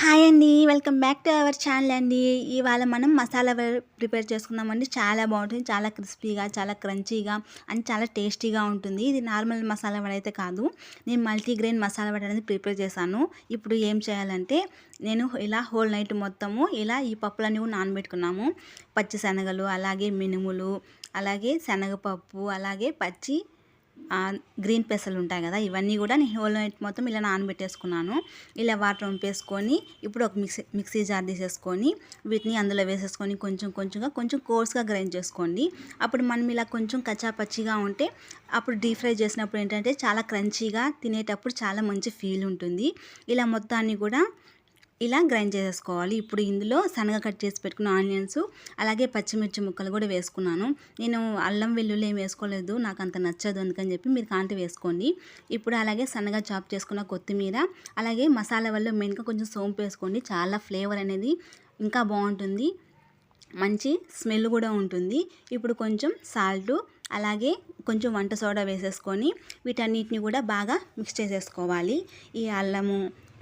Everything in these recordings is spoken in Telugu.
హాయ్ అండి welcome back to our channel అండి. ఇవాళ మనం మసాలా ప్రిపేర్ చేసుకుందామండి. చాలా బాగుంటుంది చాలా క్రిస్పీగా చాలా క్రంచీగా అండ్ చాలా టేస్టీగా ఉంటుంది. ఇది నార్మల్ మసాలా వడ అయితే కాదు. నేను మల్టీగ్రెయిన్ మసాలా వడ అనేది ప్రిపేర్ చేశాను. ఇప్పుడు ఏం చేయాలంటే నేను ఇలా హోల్ నైట్ మొత్తము ఇలా ఈ పప్పులన్నీ నానబెట్టుకున్నాము. పచ్చి శనగలు అలాగే మినుములు అలాగే శనగపప్పు అలాగే పచ్చి గ్రీన్ పెసలు ఉంటాయి కదా ఇవన్నీ కూడా నేను హోల్ నైట్ మొత్తం ఇలా నానబెట్టేసుకున్నాను. ఇలా వాటర్ వంపేసుకొని ఇప్పుడు ఒక మిక్సీ మిక్సీ జార్ తీసేసుకొని వీటిని అందులో వేసేసుకొని కొంచెం కొంచెంగా కొంచెం కోర్స్గా గ్రైండ్ చేసుకోండి. అప్పుడు మనం ఇలా కొంచెం కచ్చాపచ్చిగా ఉంటే అప్పుడు డీప్ ఫ్రై చేసినప్పుడు ఏంటంటే చాలా క్రంచీగా తినేటప్పుడు చాలా మంచి ఫీల్ ఉంటుంది. ఇలా మొత్తాన్ని కూడా ఇలా గ్రైండ్ చేసేసుకోవాలి. ఇప్పుడు ఇందులో సన్నగా కట్ చేసి పెట్టుకున్న ఆనియన్స్ అలాగే పచ్చిమిర్చి ముక్కలు కూడా వేసుకున్నాను. నేను అల్లం వెల్లుల్లి ఏం వేసుకోలేదు నాకు అంత నచ్చదు అందుకని చెప్పి మీరు కాంటి వేసుకోండి. ఇప్పుడు అలాగే సన్నగా చాప్ చేసుకున్న కొత్తిమీర అలాగే మసాలా వల్ల మెయిన్గా కొంచెం సోంపు వేసుకోండి. చాలా ఫ్లేవర్ అనేది ఇంకా బాగుంటుంది. మంచి స్మెల్ కూడా ఉంటుంది. ఇప్పుడు కొంచెం సాల్టు అలాగే కొంచెం వంట సోడా వేసేసుకొని వీటన్నిటిని కూడా బాగా మిక్స్ చేసేసుకోవాలి. ఈ అల్లము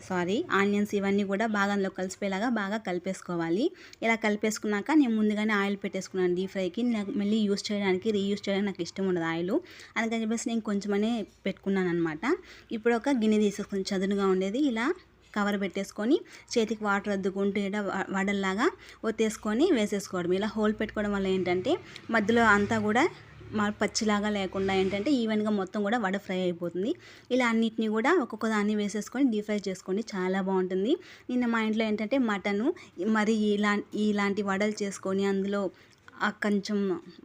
సారీ ఆనియన్స్ ఇవన్నీ కూడా బాగా అందులో కలిసిపోయేలాగా బాగా కలిపేసుకోవాలి. ఇలా కలిపేసుకున్నాక నేను ముందుగానే ఆయిల్ పెట్టేసుకున్నాను డీప్ ఫ్రైకి. నాకు మళ్ళీ యూస్ చేయడానికి రీయూస్ చేయడానికి నాకు ఇష్టం ఉండదు ఆయిల్. అందుకని చెప్పేసి నేను కొంచెమనే పెట్టుకున్నాను అనమాట ఇప్పుడు ఒక గిన్నె తీసేసుకుని చదునుగా ఉండేది ఇలా కవర్ పెట్టేసుకొని చేతికి వాటర్ అద్దుకుంటూ ఇక్కడ వడల్లాగా ఒత్తేసుకొని వేసేసుకోవడం. ఇలా హోల్ పెట్టుకోవడం వల్ల ఏంటంటే మధ్యలో అంతా కూడా మా పచ్చిలాగా లేకుండా ఏంటంటే ఈవెన్గా మొత్తం కూడా వడ ఫ్రై అయిపోతుంది. ఇలా అన్నిటిని కూడా ఒక్కొక్క దాన్ని వేసేసుకొని డీప్ ఫ్రై చేసుకోండి. చాలా బాగుంటుంది. నిన్న మా ఇంట్లో ఏంటంటే మటను మరి ఇలా ఇలాంటి వడలు చేసుకొని అందులో కొంచెం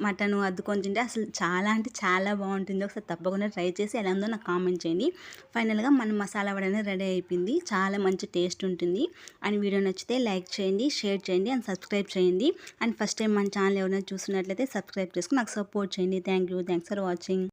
మటన్ అద్దుకొని తింటే అసలు చాలా అంటే చాలా బాగుంటుంది. ఒకసారి తప్పకుండా ట్రై చేసి ఎలా ఉందో నాకు కామెంట్ చేయండి. ఫైనల్గా మన మసాలా వడ అనేది రెడీ అయిపోయింది. చాలా మంచి టేస్ట్ ఉంటుంది. అండ్ వీడియో నచ్చితే లైక్ చేయండి షేర్ చేయండి అండ్ సబ్స్క్రైబ్ చేయండి. అండ్ ఫస్ట్ టైం మన ఛానల్ ఎవరైనా చూస్తున్నట్లయితే సబ్స్క్రైబ్ చేసుకుని నాకు సపోర్ట్ చేయండి. Thank you. Thanks for watching.